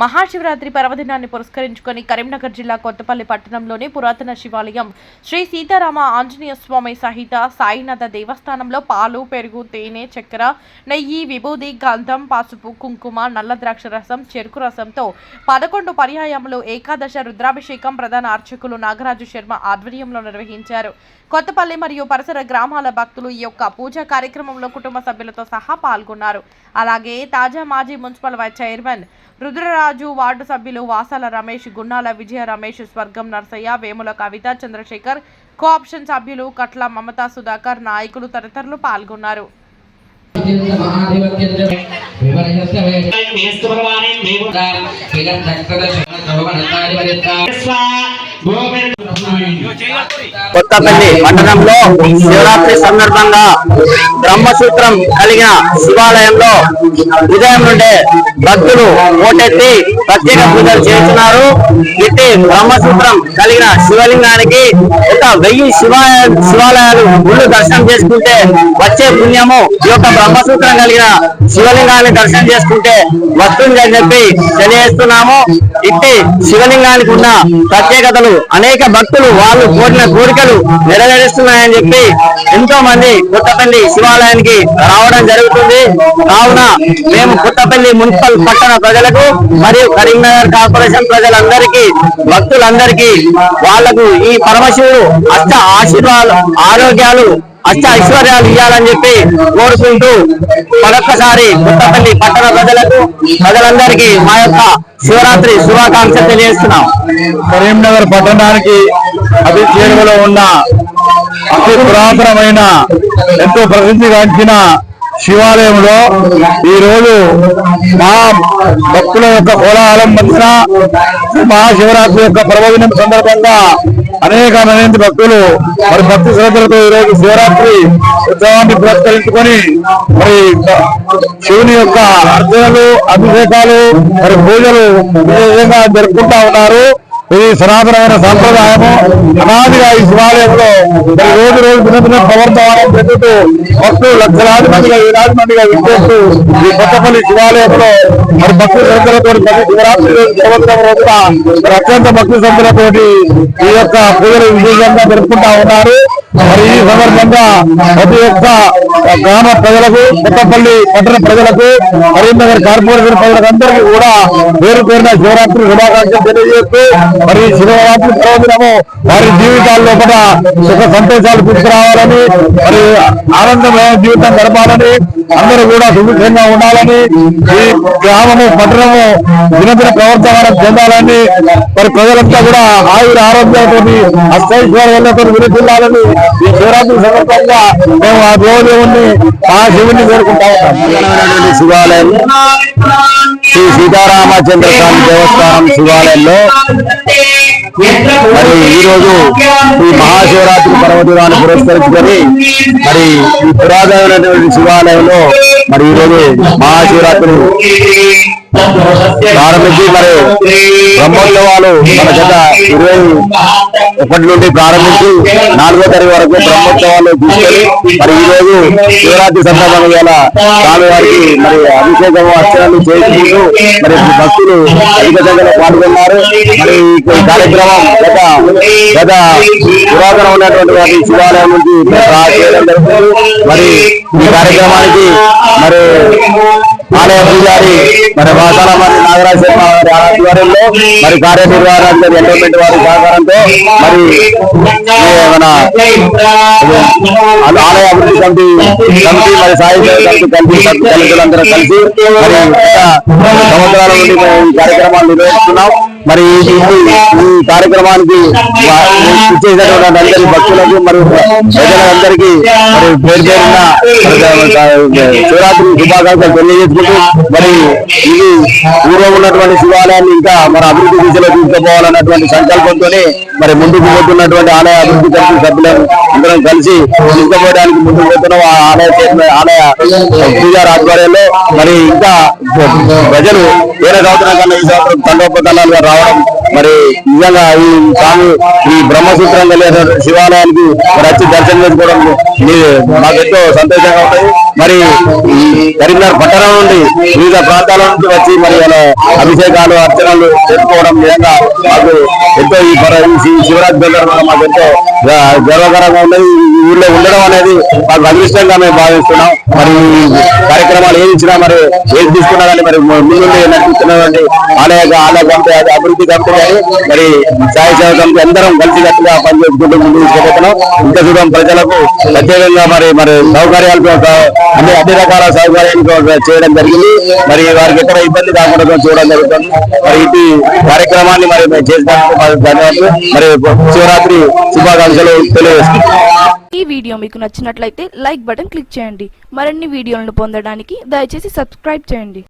Mahashivaratri పర్వదినాన్ని పురస్కరించుకొని కరీంనగర్ జిల్లా కొత్తపల్లి పట్టణంలోని పురాతన శివాలయం శ్రీ సీతారామ ఆంజనేయ స్వామి సహిత సాయినాథ దేవస్థానంలో పాలు పెరుగు తేనె చక్కెర నెయ్యి విభూది గంధం పసుపు కుంకుమ నల్ల ద్రాక్ష రసం చెరుకు రసంతో పదకొండు పర్యాయములు ఏకాదశ రుద్రాభిషేకం ప్రధాన అర్చకులు నాగరాజు శర్మ ఆధ్వర్యంలో నిర్వహించారు. కొత్తపల్లి మరియు పరిసర గ్రామాల భక్తులు ఈ యొక్క పూజా కార్యక్రమంలో కుటుంబ సభ్యులతో సహా పాల్గొన్నారు. అలాగే తాజా మాజీ municipal vice chairman Rudraraju ward సభ్యులు వాసాల రమేష్ గున్నాల విజయ రమేష్ స్వర్గం నర్సయ్య వేముల కవిత చంద్రశేఖర్ కోఆప్షన్ సభ్యులు కట్ల మమతా సుధాకర్ నాయకులు తదితరులు పాల్గొన్నారు కొత్తపల్లి పట్టణంలో శివరాత్రి సందర్భంగా బ్రహ్మసూత్రం కలిగిన శివాలయంలో ఉదయం నుండే భక్తులు ఓటెత్తి ప్రత్యేక పూజలు చేస్తున్నారు. ఇట్టి బ్రహ్మసూత్రం కలిగిన శివలింగానికి ఒక వెయ్యి శివాలయ శివాలయాలు గుళ్ళు దర్శనం చేసుకుంటే వచ్చే పుణ్యము ఈ యొక్క బ్రహ్మసూత్రం కలిగిన శివలింగాన్ని దర్శనం చేసుకుంటే వస్తుంది అని చెప్పి తెలియజేస్తున్నాము. ఇట్టి శివలింగానికి ఉన్న ప్రత్యేకతలు అనేక భక్తులు వాళ్ళు కోరిన కోరికలు నెరవేరుస్తున్నాయని చెప్పి ఎంతో మంది కొత్తపల్లి శివాలయానికి రావడం జరుగుతుంది. కావున మేము కొత్తపల్లి మున్సిపల్ పట్టణ ప్రజలకు మరియు కరీంనగర్ కార్పొరేషన్ ప్రజలందరికీ భక్తులందరికీ వాళ్ళకు ఈ పరమశివుడు అష్ట ఆశీర్వాదాలు ఆరోగ్యాలు అష్ట ఐశ్వర్యాలు ఇవ్వాలని చెప్పి కోరుకుంటూ మరొక్కసారి కొత్తపల్లి పట్టణ ప్రజలకు ప్రజలందరికీ మా యొక్క శివరాత్రి శుభాకాంక్ష తెలియజేస్తున్నాం. కరీంనగర్ పట్టణానికి అతి చేరువలో ఉన్న అతి పురాతనమైన ఎంతో ప్రసిద్ధిగాంచిన శివాలయంలో ఈ రోజు మా భక్తుల యొక్క కోలాహలం మధ్యన మహాశివరాత్రి యొక్క పర్వదినం సందర్భంగా అనేక మంది భక్తులు మరి భక్తి శ్రద్ధలతో ఈరోజు శివరాత్రి ఉత్సవాన్ని పురస్కరించుకొని మరి శివుని యొక్క అర్చనలు అభిషేకాలు మరి పూజలు ఈ విధంగా జరుపుకుంటా ఉన్నారు. ఇది సనాతనమైన సాంప్రదాయము అనాదిగా ఈ శివాలయంలో రోజు రోజు దినదిన ప్రవర్తమానం పెరుగుతూ భక్తులు లక్షలాది మందిగా వేలాది మందిగా విచ్చేస్తూ ఈ కొత్తపల్లి శివాలయంలో మరి భక్తుల సంతలతో ప్రతి శివరాత్రి సంవత్సరం రోజున అత్యంత భక్తి సంతలతోటి ఈ యొక్క పూజలు విశేషంగా జరుపుకుంటా ఉన్నారు. మరి ఈ సందర్భంగా ప్రతి ఒక్క గ్రామ ప్రజలకు కొత్తపల్లి పట్టణ ప్రజలకు కరీంనగర్ కార్పొరేషన్ ప్రజలందరికీ కూడా పేరు పేరున శివరాత్రి శుభాకాంక్షలు తెలియజేస్తూ మరి శివరాత్రి పర్వదినము వారి జీవితాల్లో కూడా సుఖ సంతోషాలు తీసుకురావాలని మరి ఆనందమైన జీవితం గడపాలని అందరూ కూడా సుభిక్షంగా ఉండాలని ఈ గ్రామము పట్టణము దినదిన ప్రవర్తన చెందాలని మరి ప్రజలంతా కూడా ఆయుర ఆరోగ్యాలతో అష్టైశ్వర్యాలతో విరుద్ధిల్లాలని ఈ శివరాత్రి సందర్భంగా మేము ఆ దేవదేవుణ్ణి ఆ శివుని కోరుకుంటా ఉన్నాం. శివాలయం శ్రీ సీతారామచంద్ర స్వామి దేవస్థానం శివాలయంలో. మరి ఈరోజు ఈ మహాశివరాత్రి పర్వదినాన్ని పురస్కరించుకొని మరి ఈ పురాతనమైనటువంటి శివాలయంలో మరి ఈరోజు మహాశివరాత్రి ప్రారంభించి మరి బ్రహ్మోత్సవాలు మన గత ఇరవై ఒకటి నుండి ప్రారంభించి నాలుగో తరగతి వరకు బ్రహ్మోత్సవాలు తీసుకొని మరి ఈ రోజు శివరాత్రి సందర్భంగా గల స్వామివారికి మరి అభిషేకం అర్చనలు చేసుకుంటూ మరి భక్తులు అధిక సంఖ్యలో పాల్గొన్నారు. మరి ఈ కార్యక్రమం గత గత పురాతన ఉన్నటువంటి వారి శివాలయం నుంచి చేయడం జరుగుతుంది. మరి ఈ కార్యక్రమానికి మరి ఆలయ పూజారి మరి వాసాలమని నాగరాజ శర్మ గారి ఆధ్వర్యంలో మరి కార్యనిర్వహణ ఎండోమెంట్ వారి సహకారంతో మరి మన ఆలయ అభివృద్ధి కమిటీ కమిటీ మరి సాహిత్య కమిటీ కలిసి కలిసి మరి సంవత్సరాల నుండి మేము ఈ కార్యక్రమాలు నిర్వహిస్తున్నాం. మరి ఈ కార్యక్రమానికి ఇచ్చేసినటువంటి అందరి భక్తులకు మరియు ప్రజలందరికీ మరి పేరు పేరున శివరాత్రి శుభాకాంక్షలు తెలియజేసుకుంటూ మరి ఇది పూర్వం ఉన్నటువంటి శివాలయాన్ని ఇంకా మన అభివృద్ధి దిశలో తీసుకుపోవాలన్నటువంటి సంకల్పంతోనే మరి ముందుకు పోతున్నటువంటి ఆలయ అభివృద్ధి కమిటీ సభ్యులను అందరం కలిసి తీసుకుపోవడానికి ముందుకు పోతున్నాం ఆ ఆలయ ఆలయ పూజారి ఆధ్వర్యంలో మరి ఇంకా ప్రజలు వేరే సంవత్సరం కన్నా ఈ సంవత్సరం తండోపతండాలుగా రావడం మరి నిజంగా ఈ స్వామి ఈ బ్రహ్మసూత్రం కలిగిన శివాలయానికి మరి వచ్చి దర్శనం చేసుకోవడం మాకెంతో సంతోషంగా ఉంటుంది. మరి ఈ కరీంనగర్ పట్టణం నుండి వివిధ ప్రాంతాల నుంచి వచ్చి మరి అభిషేకాలు అర్చనలు చేసుకోవడం విధంగా మాకు ఎంతో ఈ పర- ఈ శివరాత్రి మాకు ఎంతో గర్వకరంగా ఉన్నది. ఈ ఊర్లో ఉండడం అనేది మాకు అదృష్టంగా మేము భావిస్తున్నాం. మరి కార్యక్రమాలు ఏది ఇచ్చినా మరి ఏది తీసుకున్నా కానీ మరి ముందు నడిపిస్తున్నటువంటి ఆలయ ఆలయ కమిటీ అది అభివృద్ధి కమిటీ కానీ మరి సాయి సేవ కమిటీ అందరం కలిసి కట్టుగా పనిచేసుకుంటూ ముందు తీసుకుపోతున్నాం ఇంత చూడడం ప్రజలకు ప్రత్యేకంగా మరి మరి సౌకర్యాలు అన్ని అన్ని రకాల సౌకర్యాలు చేయడం జరిగింది. మరి వారికి ఎక్కడ ఇబ్బంది కాకుండా చూడడం జరుగుతుంది. మరి ఇది కార్యక్రమాన్ని మరి మేము చేసినందుకు ధన్యవాదాలు. మరి శివరాత్రి శుభాకాంక్షలు తెలియజేస్తున్నాం. ఈ వీడియో మీకు నచ్చినట్లయితే లైక్ బటన్ క్లిక్ చేయండి. మరిన్ని వీడియోలను పొందడానికి దయచేసి సబ్స్క్రైబ్ చేయండి.